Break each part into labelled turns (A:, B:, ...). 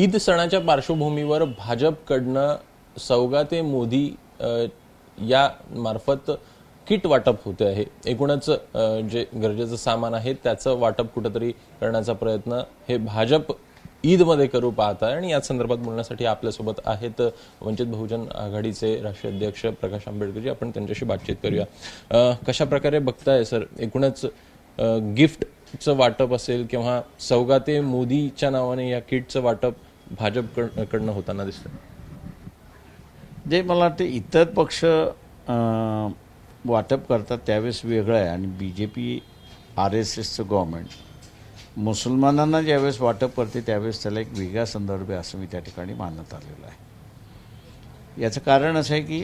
A: ईद सणाच्या पार्श्वभूमीवर भाजपकडनं सौगाते मोदी या मार्फत किट वाटप होते आहे. एकूणच जे गरजेचं सामान आहे त्याचं वाटप कुठंतरी करण्याचा प्रयत्न हे भाजप ईदमध्ये करू पाहत आहे. आणि याच संदर्भात बोलण्यासाठी आपल्यासोबत आहेत वंचित बहुजन आघाडीचे राष्ट्रीय अध्यक्ष प्रकाश आंबेडकरजी. आपण त्यांच्याशी बातचीत करूया. कशा प्रकारे बघताय सर एकूणच गिफ्टचं वाटप असेल किंवा सौगाते मोदीच्या नावाने या किटचं वाटप भाजपकडनं होताना दिसतं
B: जे मला वाटतं इतर पक्ष वाटप करतात त्यावेळेस वेगळं आहे. आणि B J P R S S government मुसलमानांना ज्यावेळेस वाटप करते त्यावेळेस त्याला एक वेगळा संदर्भ आहे असं मी त्या ठिकाणी मानत आलेलं आहे. याचं कारण असं आहे की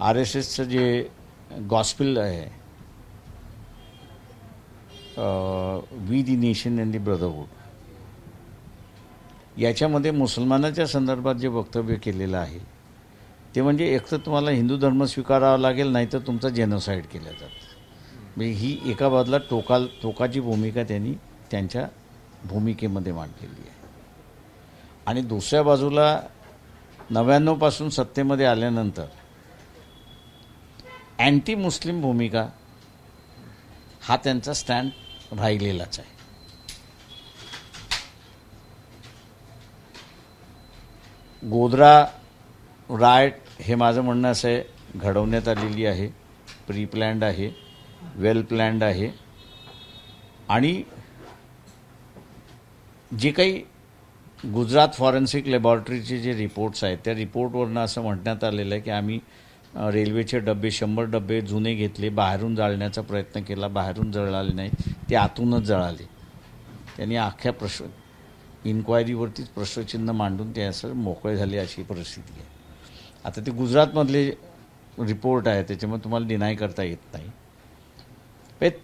B: आर एस एसचं जे गॉस्पिल आहे we the nation and the brotherhood याच्यामध्ये मुसलमानाच्या संदर्भात जे वक्तव्य केलेलं आहे ते म्हणजे एक तर तुम्हाला हिंदू धर्म स्वीकारावा लागेल नाही तर तुमचा जेनोसाईड केला जातं. म्हणजे ही एका बाजूला टोकाल टोकाची भूमिका त्यांनी त्यांच्या भूमिकेमध्ये मांडलेली आहे. आणि दुसऱ्या बाजूला नव्याण्णवपासून सत्तेमध्ये आल्यानंतर अँटी मुस्लिम भूमिका हा त्यांचा स्टँड राहिलेलाच आहे. गोधरा रायट हे माझं म्हणणं असं आहे. घडवण्यात आलेली आहे. प्री प्लॅन्ड आहे. वेल प्लॅन्ड आहे. आणि जे काही गुजरात फॉरेन्सिक लॅबॉरेटरीचे जे रिपोर्ट्स आहेत त्या रिपोर्टवरनं असं म्हणण्यात आलेलं आहे की आम्ही रेल्वेचे डबे शंभर डबे जुने घेतले बाहेरून जाळण्याचा प्रयत्न केला बाहेरून जळाले नाही ते आतूनच जळाले. त्यांनी अख्ख्या प्रश्न इन्क्वायरीवरतीच प्रश्नचिन्ह मांडून ते असं मोकळे झाले अशी परिस्थिती आहे. आता ते गुजरातमधले रिपोर्ट आहे त्याच्यामुळे तुम्हाला डिनाय करता येत नाही.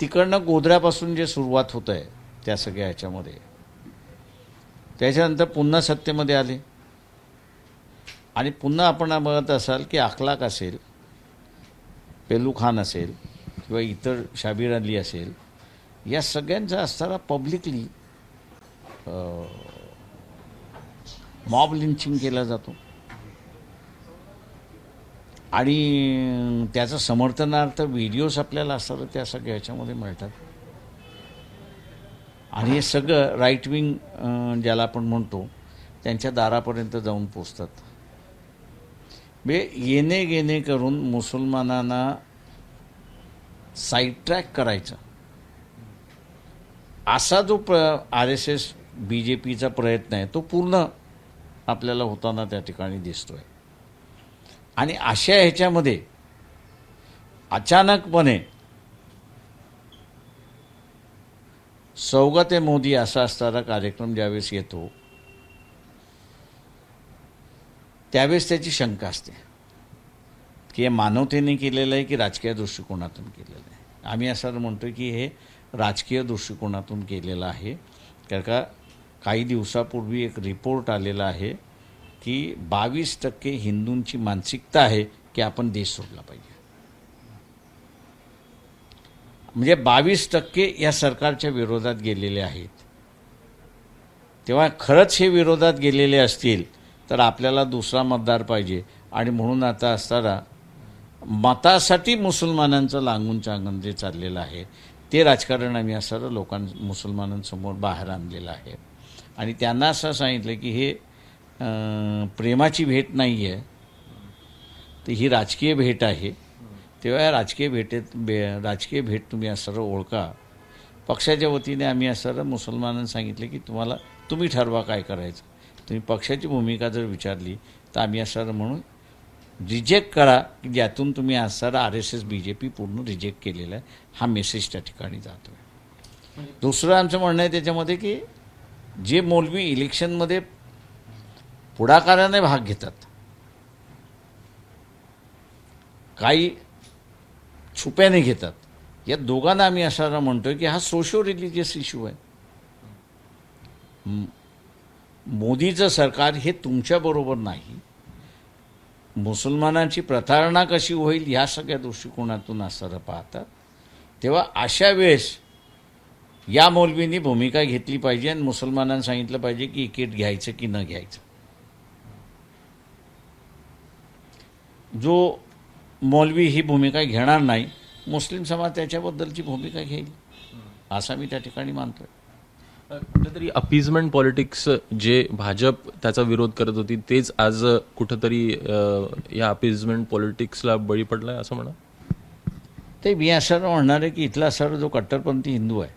B: तिकडनं गोधऱ्यापासून जे सुरुवात होत आहे त्या सगळ्या ह्याच्यामध्ये त्याच्यानंतर पुन्हा सत्तेमध्ये आले. आणि पुन्हा आपण बघत असाल की अखलाक असेल पेलू खान असेल किंवा इतर शाबीर अली असेल या सगळ्यांचा असताना पब्लिकली मॉब लिंचिंग केला जातो. आणि त्याचं समर्थनार्थ व्हिडिओज आपल्याला असतात त्या सगळ्या ह्याच्यामध्ये मिळतात. आणि हे सगळं राईट विंग ज्याला आपण म्हणतो त्यांच्या दारापर्यंत जाऊन पोचतात. म्हणजे येणे गेणे करून मुसलमानांना साईड ट्रॅक करायचा. असा जो प्र आर एस एस बी जे पीचा प्रयत्न आहे तो पूर्ण आपल्याला होताना त्या ठिकाणी दिसतोय. आणि अशा ह्याच्यामध्ये अचानकपणे सौगते मोदी असा असणारा कार्यक्रम ज्यावेळेस येतो त्यावेळेस त्याची शंका असते. की हे मानवतेने केलेलं आहे की राजकीय दृष्टिकोनातून केलेलं आहे? आम्ही असं म्हणतो की हे राजकीय दृष्टिकोनातून केलेलं आहे. कारण का काही दिवसापूर्वी एक रिपोर्ट आलेला आहे की बावीस टक्के हिंदूंची मानसिकता आहे की आपण देश सोडला पाहिजे. म्हणजे बावीस टक्के या सरकारच्या विरोधात गेलेले आहेत. तेव्हा खरंच हे विरोधात गेलेले असतील तर आपल्याला दुसरा मतदार पाहिजे. आणि म्हणून आता असताना मतासाठी मुसलमानांचं लागून चांगण जे चाललेलं आहे ते राजकारण आम्ही असं लोकां मुसलमानांसमोर बाहेर आणलेलं आहे. आणि त्यांना असं सांगितलं की हे प्रेमाची भेट नाही आहे तर ही राजकीय भेट आहे. तेव्हा या राजकीय भेटेत बे राजकीय भेट तुम्ही असं ओळखा. पक्षाच्या वतीने आम्ही असं मुसलमानांना सांगितलं की तुम्हाला तुम्ही ठरवा काय करायचं. तुम्ही पक्षाची भूमिका जर विचारली तर आम्ही असं म्हणून रिजेक्ट करा की ज्यातून तुम्ही असणारा R S S B J P पूर्ण रिजेक्ट केलेला आहे. हा मेसेज त्या ठिकाणी जातो आहे दुसरं आमचं म्हणणं आहे त्याच्यामध्ये की जे मौलवी इलेक्शनमध्ये पुढाकाराने भाग घेतात काही छुप्याने घेतात या दोघांना आम्ही असा म्हणतोय की हा सोशो रिलिजियस इश्यू आहे. मोदीचं सरकार हे तुमच्याबरोबर नाही. मुसलमानांची प्रतारणा कशी होईल ह्या सगळ्या दृष्टिकोनातून असणारं पाहतात. तेव्हा अशा वेळेस या मौलवींनी भूमिका घेतली पाहिजे आणि मुसलमानांना सांगितलं पाहिजे की इकेट घ्यायचं की न घ्यायचं. जो मौलवी ही भूमिका घेणार नाही मुस्लिम समाज त्याच्याबद्दलची भूमिका घेईल असा मी त्या ठिकाणी मानतोय.
A: कुठेतरी अपिजमेंट पॉलिटिक्स जे भाजप त्याचा विरोध करत होती तेच आज कुठंतरी या अपिजमेंट पॉलिटिक्सला बळी पडलाय असं म्हणा?
B: ते मी असं म्हणणार आहे की इथला सर्व जो कट्टरपंथी हिंदू आहे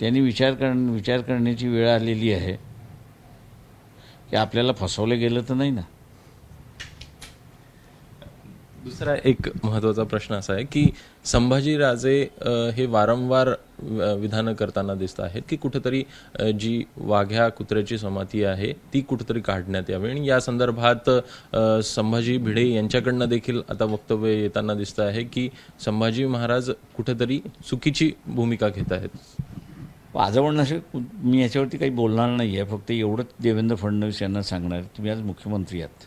B: त्यांनी विचार कर विचार करण्याची वेळ आलेली आहे. की आपल्याला फसवलं गेलं तर नाही ना?
A: दुसरा एक महत्त्वाचा प्रश्न असा आहे की संभाजीराजे हे वारंवार विधानं करताना दिसत आहेत की कुठेतरी जी वाघ्या कुत्र्याची समाती आहे ती कुठेतरी काढण्यात यावी. आणि या संदर्भात संभाजी भिडे यांच्याकडनं देखील आता वक्तव्य येताना दिसत आहे की संभाजी महाराज कुठेतरी चुकीची भूमिका घेत आहेत.
B: म्हणणं असं मी याच्यावरती काही बोलणार नाही आहे फक्त एवढंच देवेंद्र फडणवीस यांना सांगणार तुम्ही आज मुख्यमंत्री आहात.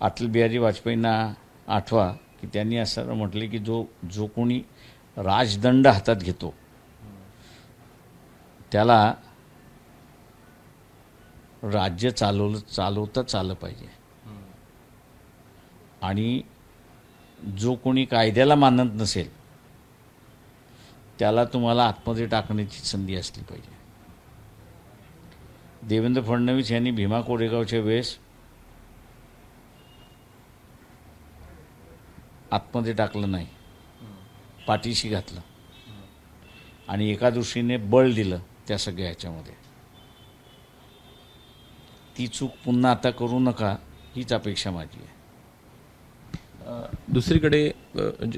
B: अटल बिहारी वाजपेयींना आठवा की त्यांनी असं म्हटले की जो जो कोणी राजदंड हातात घेतो त्याला राज्य चालवलं चालवताच आलं पाहिजे. आणि जो कोणी कायद्याला मानत नसेल त्याला तुम्हाला आतमध्ये टाकण्याची संधी असली पाहिजे. देवेंद्र फडणवीस यांनी भीमा कोरेगावच्या वेळेस आतमध्ये टाकलं नाही. पाठीशी घातलं. आणि एका दृष्टीने बळ दिलं त्या सगळ्या ह्याच्यामध्ये. ती चूक पुन्हा आता करू नका हीच अपेक्षा माझी आहे.
A: दुसरीकडे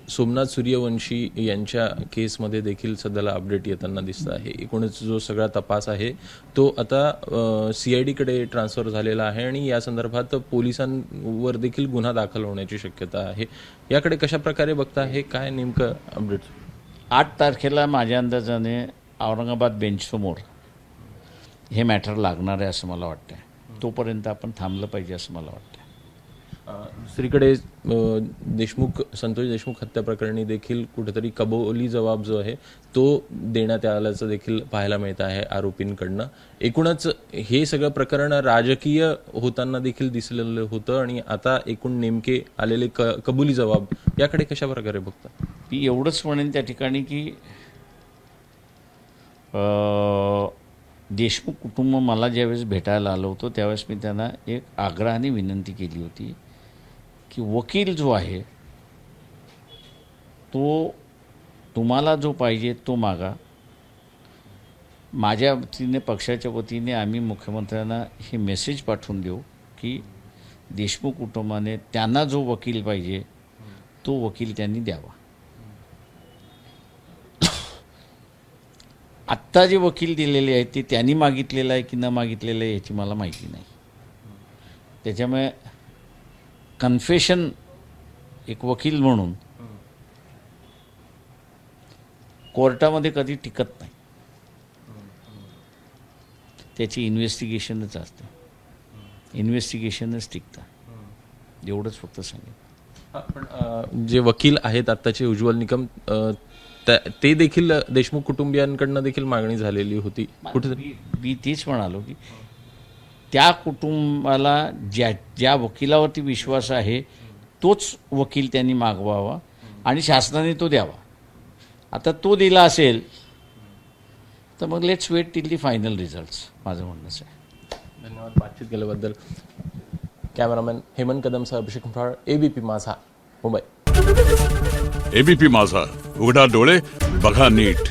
A: सोमनाथ सूर्यवंशी यांच्या केसमध्ये देखील सध्याला अपडेट येताना दिसत आहे. एकूणच जो सगळा तपास आहे तो आता सीआयडीकडे ट्रान्सफर झालेला आहे आणि या संदर्भात पोलिसांवर देखील गुन्हा दाखल होण्याची शक्यता आहे. याकडे कशा प्रकारे बघता हे काय नेमकं अपडेट
B: आठ तारखेला माझ्या अंदाजाने औरंगाबाद बेंचसमोर हे मॅटर लागणार आहे असं मला वाटतं तोपर्यंत आपण थांबलं पाहिजे असं मला वाटतं
A: दुसरीकडे देशमुख संतोष देशमुख हत्या प्रकरणी देखील कुठेतरी कबोली जबाब जो आहे तो देण्यात आल्याचं देखील पाहायला मिळत आहे आरोपींकडनं. एकूणच हे सगळं प्रकरण राजकीय होताना देखील दिसलेलं होतं आणि आता एकूण नेमके आलेले क कबुली जबाब याकडे कशा प्रकारे बघता?
B: मी एवढंच म्हणेन त्या ठिकाणी की देशमुख कुटुंब मला ज्यावेळेस भेटायला आलं होतं त्यावेळेस मी त्यांना एक आग्रहाने विनंती केली होती की वकील जो आहे तो तुम्हाला जो पाहिजे तो मागा. माझ्या वतीने पक्षाच्या वतीने आम्ही मुख्यमंत्र्यांना हे मेसेज पाठवून देऊ की देशमुख कुटुंबाने त्यांना जो वकील पाहिजे तो वकील त्यांनी द्यावा. आत्ता जे वकील दिलेले आहेत ते त्यांनी मागितलेलं आहे की न मागितलेलं आहे याची मला माहिती नाही. त्याच्यामुळे कन्फेशन एक वकील म्हणून कोर्टामध्ये कधी टिकत नाही. त्याची इन्व्हेस्टिगेशनच असते. इन्व्हेस्टिगेशनच टिकतं. एवढंच फक्त सांगेन.
A: पण जे वकील आहेत आत्ताचे उज्ज्वल निकम ते देखील देशमुख कुटुंबियांकडनं देखील मागणी झालेली होती. कुठेतरी
B: मी मी तेच म्हणालो की त्या कुटुंबाला ज्या ज्या वकिलावरती विश्वास आहे तोच वकील त्यांनी मागवावा आणि शासनाने तो द्यावा. आता तो दिला असेल तर मग let's wait till the final result माझं म्हणणंच आहे.
A: धन्यवाद बातचीत केल्याबद्दल. कॅमेरामॅन हेमंत कदमसह अभिषेक फराळ एबीपी माझा मुंबई.
C: एबीपी माझा उघडा डोळे बघा नीट.